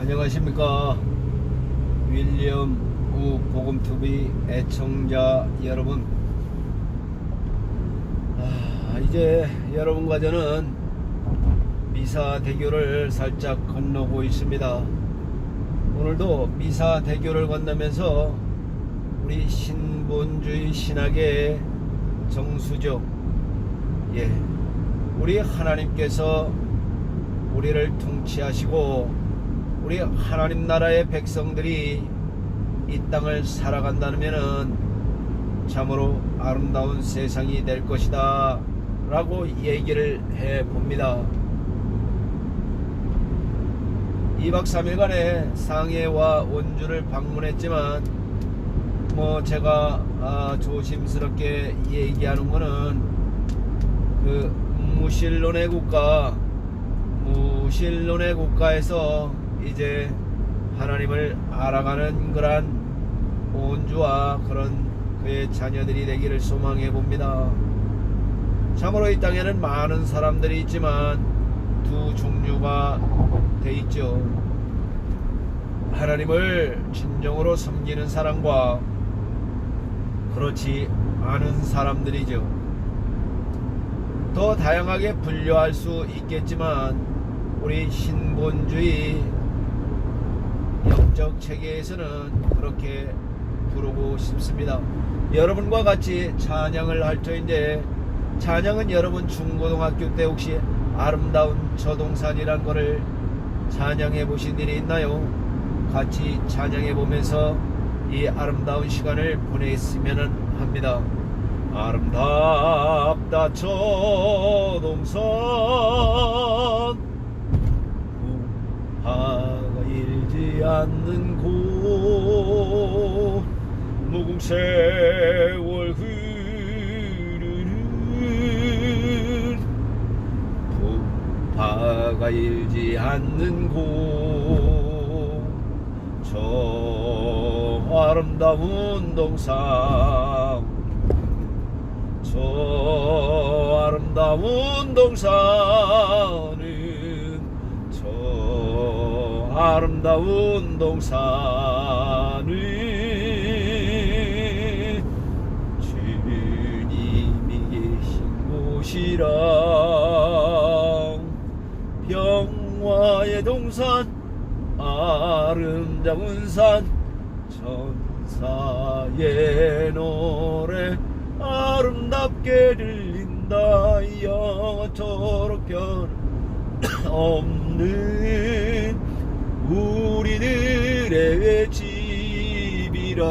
안녕하십니까. 윌리엄 우 복음투비 애청자 여러분. 아, 이제 여러분과 저는 미사 대교를 살짝 건너고 있습니다. 오늘도 미사 대교를 건너면서 우리 신본주의 신학의 정수죠 예 우리 하나님께서 우리를 통치하시고 우리 하나님 나라의 백성들이 이 땅을 살아간다면은 참으로 아름다운 세상이 될 것이다 라고 얘기를 해 봅니다. 2박 3일간의 상해와 원주를 방문했지만 뭐 제가 아, 조심스럽게 얘기하는 거는 그 무신론의 국가 무신론의 국가에서 이제 하나님을 알아가는 그런 온주와 그런 그의 자녀들이 되기를 소망해 봅니다. 참으로 이 땅에는 많은 사람들이 있지만 두 종류가 돼 있죠. 하나님을 진정으로 섬기는 사람과 그렇지 않은 사람들이죠. 더 다양하게 분류할 수 있겠지만 우리 신본주의 영적 체계에서는 그렇게 부르고 싶습니다. 여러분과 같이 찬양을 할 터인데 찬양은 여러분 중고등학교 때 혹시 아름다운 저 동산이란 거를 찬양해 보신 일이 있나요? 같이 찬양해 보면서 이 아름다운 시간을 보냈으면 합니다. 아름답다 저 동산 우하가 일지 않는 곳. 무궁 세월 흐르는 부파가 일지 않는 곳. 저 아름다운 동산 저 아름다운 동산은 저 아름다운 동산은 주님이 계신 곳이라 평화의 동산 아름다운 산 천사의 노래 아름답게 들린다. 영원토록 변 없는 우리들의 집이라.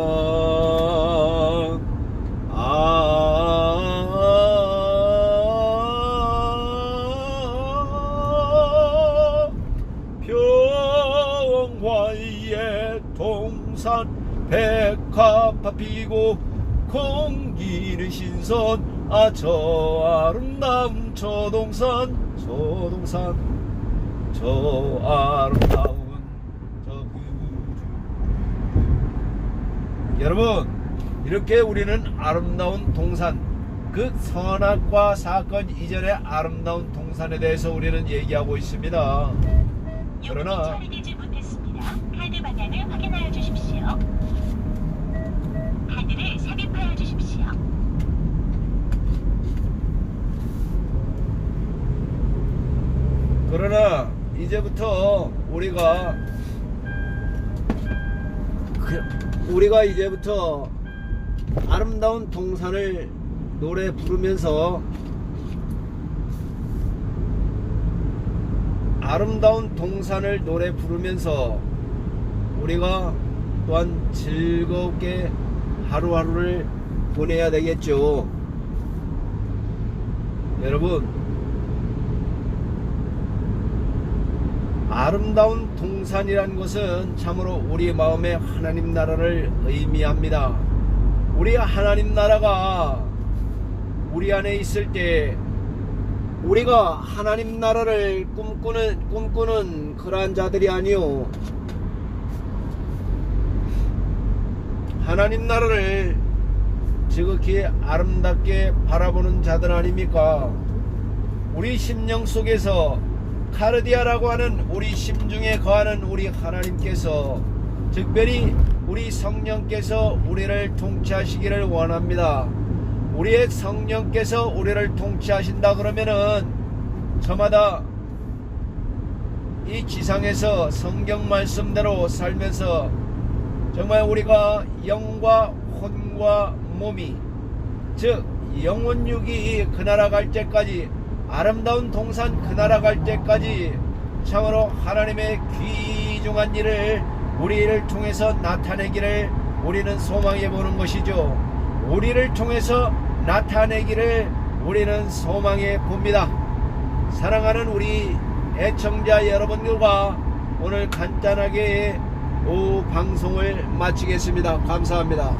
아 평화의 동산 백합화 피고 공기는 신선 아 저 아름다운 저 동산 저 동산 저 아름다운 저 그주 여러분 이렇게 우리는 아름다운 동산 그 선악과 사건 이전의 아름다운 동산에 대해서 우리는 얘기하고 있습니다 그러나 처리되지 못했습니다. 카드 방향을 확인하여 주십시오. 카드를 삽입하여 주십시오. 그러나 이제부터 우리가 그, 우리가 이제부터 아름다운 동산을 노래 부르면서 아름다운 동산을 노래 부르면서 우리가 또한 즐겁게 하루하루를 보내야 되겠죠. 여러분, 아름다운 동산이란 것은 참으로 우리 마음에 하나님 나라를 의미합니다. 우리 하나님 나라가 우리 안에 있을 때 우리가 하나님 나라를 꿈꾸는 꿈꾸는 그러한 자들이 아니요 하나님 나라를 지극히 아름답게 바라보는 자들 아닙니까? 우리 심령 속에서 카르디아라고 하는 우리 심중에 거하는 우리 하나님께서 특별히 우리 성령께서 우리를 통치하시기를 원합니다. 우리의 성령께서 우리를 통치하신다 그러면은 저마다 이 지상에서 성경 말씀대로 살면서 정말 우리가 영과 혼과 몸이 즉 영혼육이 그 나라 갈 때까지 아름다운 동산 그 나라 갈 때까지 참으로 하나님의 귀중한 일을 우리를 통해서 나타내기를 우리는 소망해 보는 것이죠. 우리를 통해서 나타내기를 우리는 소망해 봅니다. 사랑하는 우리 애청자 여러분들과 오늘 간단하게 오후 방송을 마치겠습니다. 감사합니다.